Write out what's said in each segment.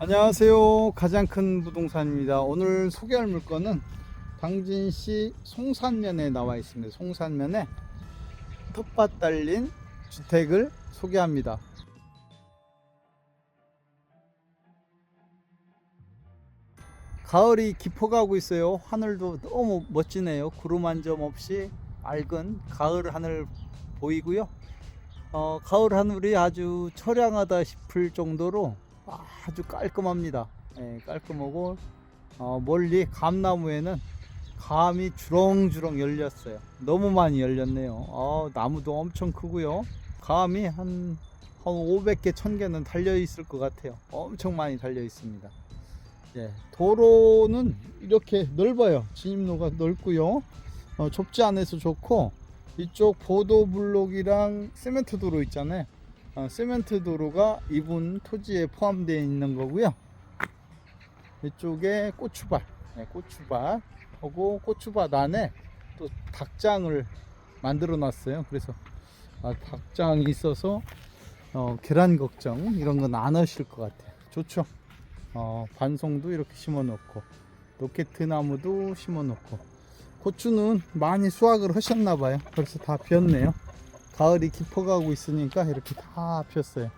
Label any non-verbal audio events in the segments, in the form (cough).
안녕하세요. 가장 큰 부동산입니다. 오늘 소개할 물건은 당진시 송산면에 나와 있습니다. 송산면에 텃밭 달린 주택을 소개합니다. 가을이 깊어가고 있어요. 하늘도 너무 멋지네요. 구름 한 점 없이 맑은 가을 하늘 보이고요. 어, 가을 하늘이 아주 처량하다 싶을 정도로 아주 깔끔합니다. 예, 깔끔하고 어, 멀리 감나무에는 감이 주렁주렁 열렸어요. 너무 많이 열렸네요. 어, 나무도 엄청 크고요. 감이 한, 한 500개, 1000개는 달려 있을 것 같아요. 엄청 많이 달려 있습니다. 예, 도로는 이렇게 넓어요. 진입로가 넓고요. 어, 좁지 않아서 좋고 이쪽 보도블록이랑 시멘트 도로 있잖아요. 어, 시멘트 도로가 이분 토지에 포함되어 있는 거고요. 이쪽에 고추밭, 네, 고추밭 하고 고추밭 안에 또 닭장을 만들어 놨어요. 그래서 아, 닭장이 있어서 어, 계란 걱정 이런 건 안 하실 것 같아요. 좋죠. 어, 반송도 이렇게 심어 놓고 로켓 나무도 심어 놓고 고추는 많이 수확을 하셨나 봐요. 벌써 다 피었네요. 가을이 깊어가고 있으니까 이렇게 다 피었어요.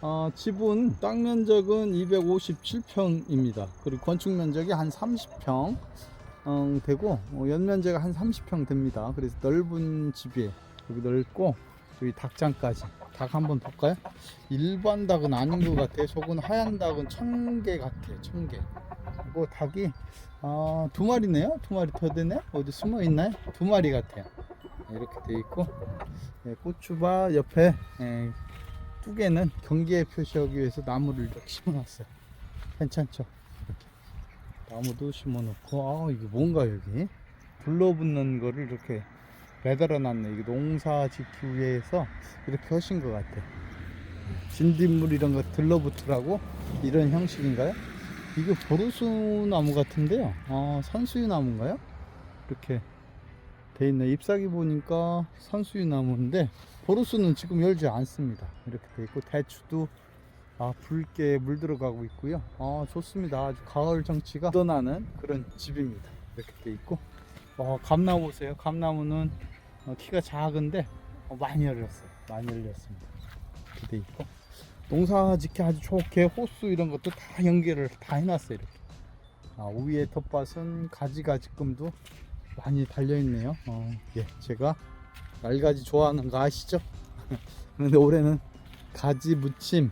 어, 집은 땅 면적은 257평입니다. 그리고 건축 면적이 한 30평 어, 되고 어, 연면적이 한 30평 됩니다. 그래서 넓은 집이에요. 여기 넓고 여기 닭장까지. 닭 한번 볼까요? 일반 닭은 아닌 것 같아요. 속은 하얀 닭은 천 개 같아요. 천 개. 그리고 닭이 아, 두 마리네요. 두 마리 더 되네. 어디 숨어 있나요? 두 마리 같아요. 이렇게 돼 있고 예, 고추밭 옆에 예, 뚝에는 경계에 표시하기 위해서 나무를 이렇게 심어놨어요. 괜찮죠? 이렇게 나무도 심어놓고 아 이게 뭔가 여기 둘러붙는 거를 이렇게 매달아 놨네. 이게 농사 짓기 위해서 이렇게 하신 것 같아. 진딧물 이런 거 들러붙으라고 이런 형식인가요? 이게 보르수 나무 같은데요. 아 산수유 나무인가요? 이렇게 돼 있네. 잎사귀 보니까 산수유 나무인데 보르수는 지금 열지 않습니다. 이렇게 돼 있고 대추도 아 붉게 물 들어가고 있고요. 아 좋습니다. 아주 가을 정치가 묻어나는 그런 집입니다. 이렇게 돼 있고 어, 감나무 보세요. 감나무는 어, 키가 작은데 어, 많이 열렸어요. 많이 열렸습니다. 이렇게 돼 있고 농사 짓기 아주 좋게 호수 이런 것도 다 연결을 다 해놨어요. 이렇게. 아, 위에 텃밭은 가지가지금도 많이 달려있네요. 어, 예, 제가 날가지 좋아하는 거 아시죠? (laughs) 그런데 올해는 가지 무침,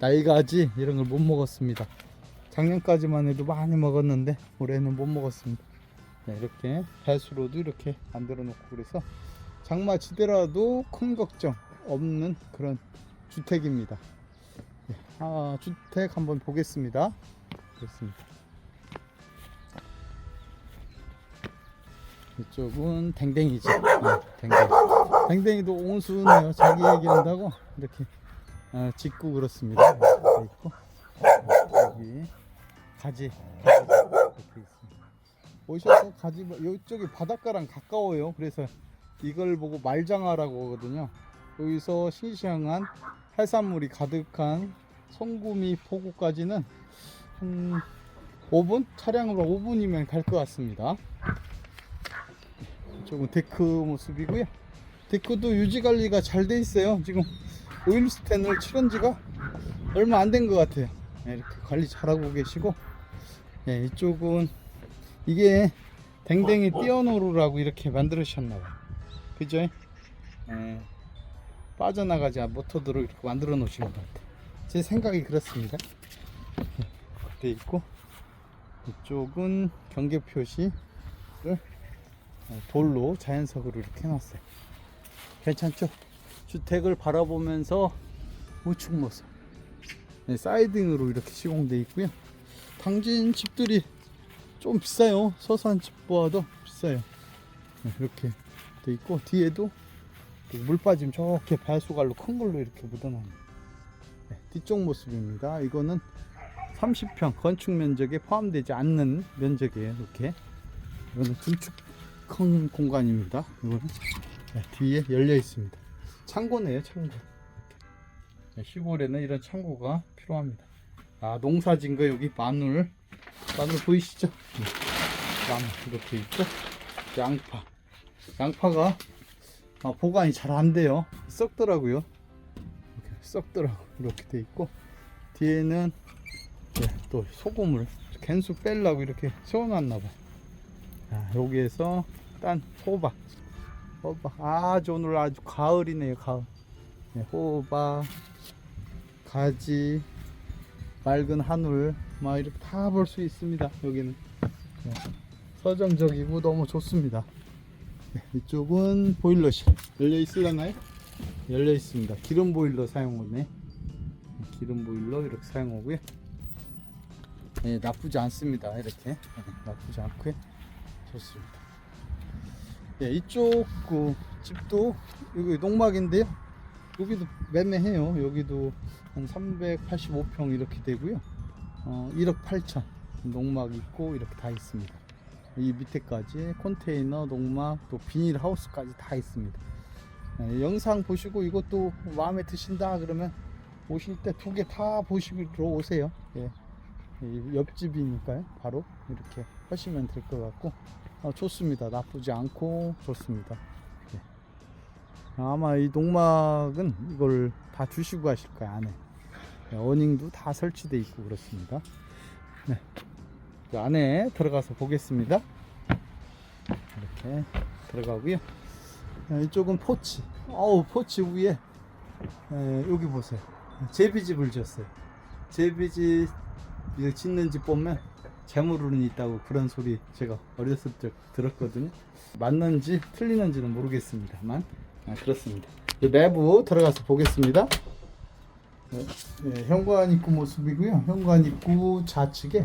날가지 이런 걸 못 먹었습니다. 작년까지만 해도 많이 먹었는데 올해는 못 먹었습니다. 네, 이렇게 배수로도 이렇게 만들어 놓고 그래서 장마 지대라도 큰 걱정 없는 그런 주택입니다. 네, 아, 주택 한번 보겠습니다. 그렇습니다. 이쪽은 댕댕이죠. 네, 댕댕이. 댕댕이도 온수네요. 자기 얘기한다고 이렇게 어, 짓고 그렇습니다. 네, 이렇게 있고 여기 가지, 가지 이렇게 있습니다. 오셔서 가지 이쪽이 바닷가랑 가까워요. 그래서 이걸 보고 말장화라고 하거든요. 여기서 싱싱한 해산물이 가득한 송구미 포구까지는 한 5분? 차량으로 5분이면 갈 것 같습니다. 이쪽은 데크 모습이고요. 데크도 유지 관리가 잘 돼 있어요. 지금 오일 스텐을 칠한 지가 얼마 안 된 것 같아요. 네, 이렇게 관리 잘하고 계시고, 네, 이쪽은 이게 댕댕이 띄어놓으라고 이렇게 만들으셨나봐요. 그죠? 네, 빠져나가지 못하도록 이렇게 만들어 놓으신 것 같아요. 제 생각이 그렇습니다. 네, 돼 있고, 이쪽은 경계 표시를 어, 돌로 자연석으로 이렇게 해놨어요. 괜찮죠? 주택을 바라보면서 우측 모습. 네, 사이딩으로 이렇게 시공돼 있고요. 당진 집들이 좀 비싸요. 서산 집보다도 비싸요. 네, 이렇게 돼 있고 뒤에도 물 빠짐 좋게 발수갈로 큰 걸로 이렇게 묻어놨네요. 네, 뒤쪽 모습입니다. 이거는 30평 건축 면적에 포함되지 않는 면적이에요. 이렇게 이거는 중축 큰 공간입니다. 이거는 네, 뒤에 열려 있습니다. 창고네요, 창고. 네, 시골에는 이런 창고가 필요합니다. 아 농사진 거 여기 마늘 마늘 보이시죠? 네. 마늘 이렇게 있고 양파 양파가 아, 보관이 잘 안 돼요 썩더라고요 이렇게 썩더라고 이렇게 돼 있고 뒤에는 예, 또 소금을 캔수 빼려고 이렇게 세워놨나 봐 아, 여기에서 딴 호박. 호박. 아주 오늘 아주 가을이네요 가을. 네, 호박 가지 맑은 하늘 막 이렇게 다 볼 수 있습니다 여기는. 네, 서정적이고 너무 좋습니다. 네, 이쪽은 보일러실. 열려 있으려나요? 열려 있습니다. 기름 보일러 사용하네 기름 보일러 이렇게 사용하고요. 네, 나쁘지 않습니다 이렇게. 네, 나쁘지 않고요 좋습니다. 예, 이쪽 그 집도 여기 농막인데요 여기도 매매해요. 여기도 한 385평 이렇게 되고요. 어, 1억 8천 농막 있고 이렇게 다 있습니다. 이 밑에까지 컨테이너 농막 또 비닐 하우스까지 다 있습니다. 예, 영상 보시고 이것도 마음에 드신다 그러면 오실 때 두 개 다 보시러 오세요. 예. 이 옆집이니까요. 바로 이렇게 하시면 될 것 같고. 어, 좋습니다. 나쁘지 않고 좋습니다. 예. 아마 이 농막은 이걸 다 주시고 가실 거예요 안에. 네, 어닝도 다 설치되어 있고 그렇습니다. 네. 그 안에 들어가서 보겠습니다. 이렇게 들어가고요. 네, 이쪽은 포치. 어우 포치 위에. 에, 여기 보세요. 제비집을 지었어요. 제비집 이거 집 보면 재물은 있다고 그런 소리 제가 어렸을 때 들었거든요. 맞는지 틀리는지는 모르겠습니다만. 아, 그렇습니다. 이 내부 들어가서 보겠습니다. 네, 네, 현관 입구 모습이고요. 현관 입구 좌측에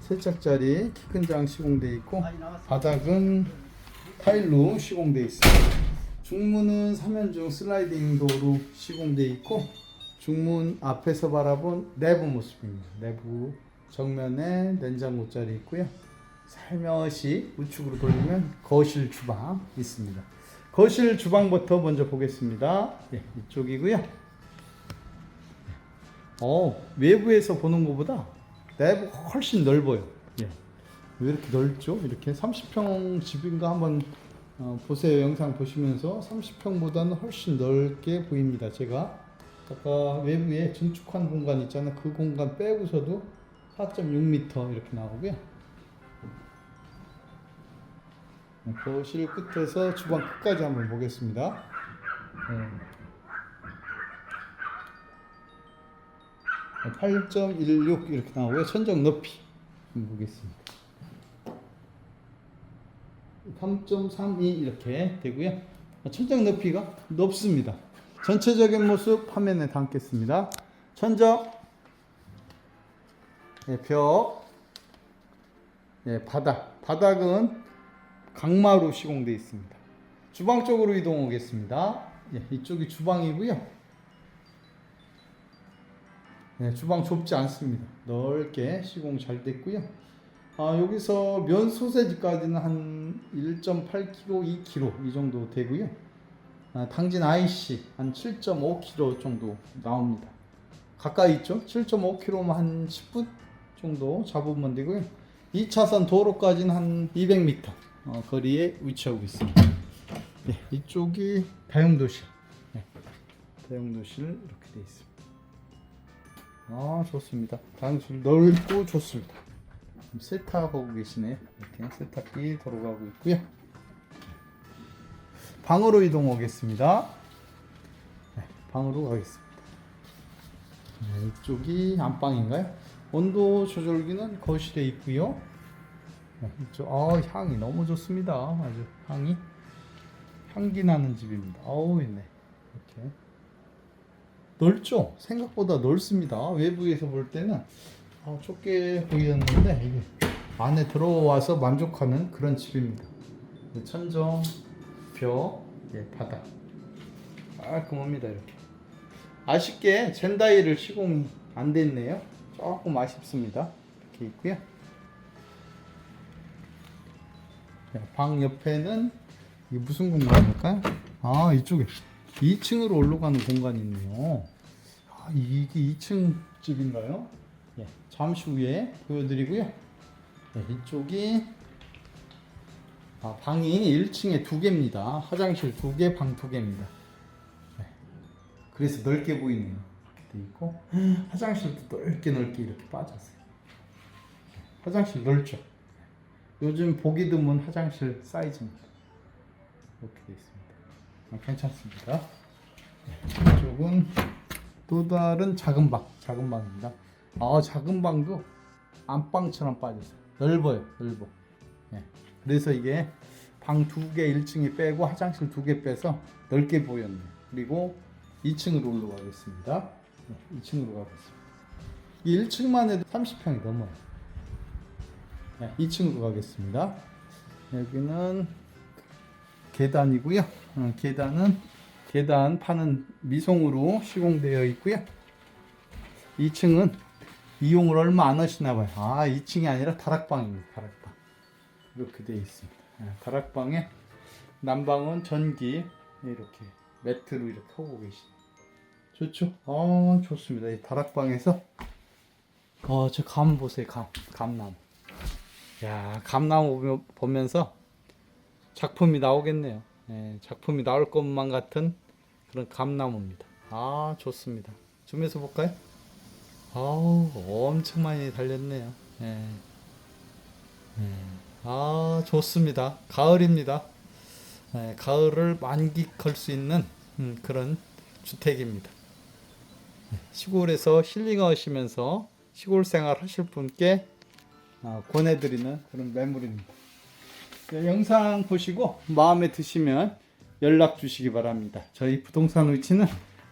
세 짝짜리 키 큰 장 시공되어 있고 바닥은 타일로 시공되어 있습니다. 중문은 3연중 슬라이딩 도로 시공되어 있고 중문 앞에서 바라본 내부 모습입니다. 내부 정면에 냉장고 자리 있고요. 살며시 우측으로 돌리면 거실 주방 있습니다. 거실 주방부터 먼저 보겠습니다. 예, 이쪽이고요. 어, 외부에서 보는 것보다 내부가 훨씬 넓어요. 예. 왜 이렇게 넓죠? 이렇게 30평 집인가 한번 어, 보세요. 영상 보시면서 30평보다는 훨씬 넓게 보입니다. 제가 아까 외부에 증축한 공간 있잖아요. 그 공간 빼고서도 4.6m 이렇게 나오고요. 네, 거실 끝에서 주방 끝까지 한번 보겠습니다. 네. 8.16 이렇게 나오고요. 천정 높이 보겠습니다. 3.32 이렇게 되고요. 천장 높이가 높습니다. 전체적인 모습 화면에 담겠습니다. 천정, 예, 벽, 예, 바닥. 바닥은 강마루 시공되어 있습니다. 주방 쪽으로 이동 하겠습니다. 예, 이쪽이 주방이고요. 예, 주방 좁지 않습니다. 넓게 시공 잘 됐고요. 아, 여기서 면 소세지까지는 한 1.8kg, 2kg 이 정도 되고요. 아, 당진 IC 한 7.5km 정도 나옵니다. 가까이 있죠? 7.5km면 한 10분 정도 잡으면 되고요. 2차선 도로까지는 한 200m 어, 거리에 위치하고 있습니다. 네, 이쪽이 다용도실. 네, 다용도실 이렇게 되어 있습니다. 아 좋습니다. 다용도실 넓고 좋습니다. 세탁하고 계시네요. 이렇게 세탁기 돌아가고 있고요. 방으로 이동하겠습니다. 네, 방으로 가겠습니다. 네, 이쪽이 안방인가요? 온도 조절기는 거실에 있고요. 네, 아 향이 너무 좋습니다. 아주 향이 향기 나는 집입니다. 아우 있네. 이렇게 넓죠? 생각보다 넓습니다. 외부에서 볼 때는 아, 좁게 보였는데 이게 안에 들어와서 만족하는 그런 집입니다. 천정, 벽, 예, 바닥 깔끔합니다 이렇게. 아쉽게 젠다이를 시공이 안 됐네요. 조금 아쉽습니다. 이렇게 있고요. 자, 방 옆에는 이게 무슨 공간일까요? 아 이쪽에 2층으로 올라가는 공간이 있네요. 아 이게 2층 집인가요? 예, 잠시 후에 보여드리고요. 네, 이쪽이 아, 방이 1층에 두 개입니다. 화장실 두 개, 방 두 개입니다. 네. 그래서 넓게 보이네요. 돼 있고 화장실도 넓게 넓게 이렇게 빠졌어요. 네, 화장실 넓죠. 요즘 보기 드문 화장실 사이즈입니다. 이렇게 돼 있습니다. 아, 괜찮습니다. 네, 이쪽은 또 다른 작은 방, 작은 방입니다. 아, 작은 방도 안방처럼 빠졌어요. 넓어요, 넓어. 예. 그래서 이게 방 두 개 1층에 빼고 화장실 두 개 빼서 넓게 보였네요. 그리고 2층으로 올라가겠습니다. 네, 2층으로 가겠습니다. 이 1층만 해도 30평이 넘어요. 네, 2층으로 가겠습니다. 여기는 계단이고요. 어, 계단은 계단 파는 미송으로 시공되어 있고요. 2층은 이용을 얼마 안 하시나 봐요. 아, 2층이 아니라 다락방입니다. 다락방. 이렇게 되어 있습니다. 예, 다락방에 난방은 전기 이렇게 매트로 이렇게 하고 계시네요. 좋죠? 아, 좋습니다. 이 다락방에서 어, 저 감 보세요. 감. 감나무. 야, 감나무 보며- 보면 서 작품이 나오겠네요. 예, 작품이 나올 것만 같은 그런 감나무입니다. 아, 좋습니다. 좀해서 볼까요? 아우, 엄청 많이 달렸네요. 예. 예. 아, 좋습니다. 가을입니다. 예, 가을을 만끽할 수 있는 음, 그런 주택입니다. 예, 시골에서 힐링하시면서 시골 생활 하실 분께 아, 권해드리는 그런 매물입니다. 네, 영상 보시고 마음에 드시면 연락 주시기 바랍니다. 저희 부동산 위치는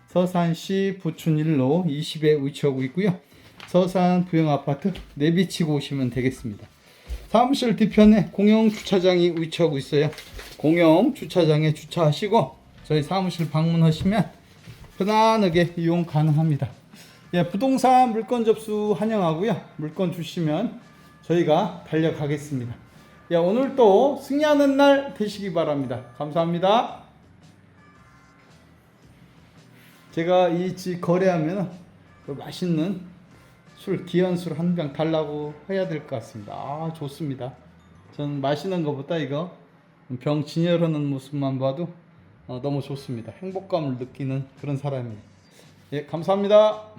서산시 부춘 1로 20에 위치하고 있고요. 서산 부영 아파트 내비치고 오시면 되겠습니다. 사무실 뒤편에 공영 주차장이 위치하고 있어요. 공영 주차장에 주차하시고 저희 사무실 방문하시면 편안하게 이용 가능합니다. 예, 부동산 물건 접수 환영하고요. 물건 주시면 저희가 달려가겠습니다. 예, 오늘 또 승리하는 날 되시기 바랍니다. 감사합니다. 제가 이 집 거래하면 또 맛있는 술, 귀한 술 한 병 달라고 해야 될 것 같습니다. 아, 좋습니다. 전 마시는 것보다 이거 병 진열하는 모습만 봐도 어, 너무 좋습니다. 행복감을 느끼는 그런 사람이에요. 예, 감사합니다.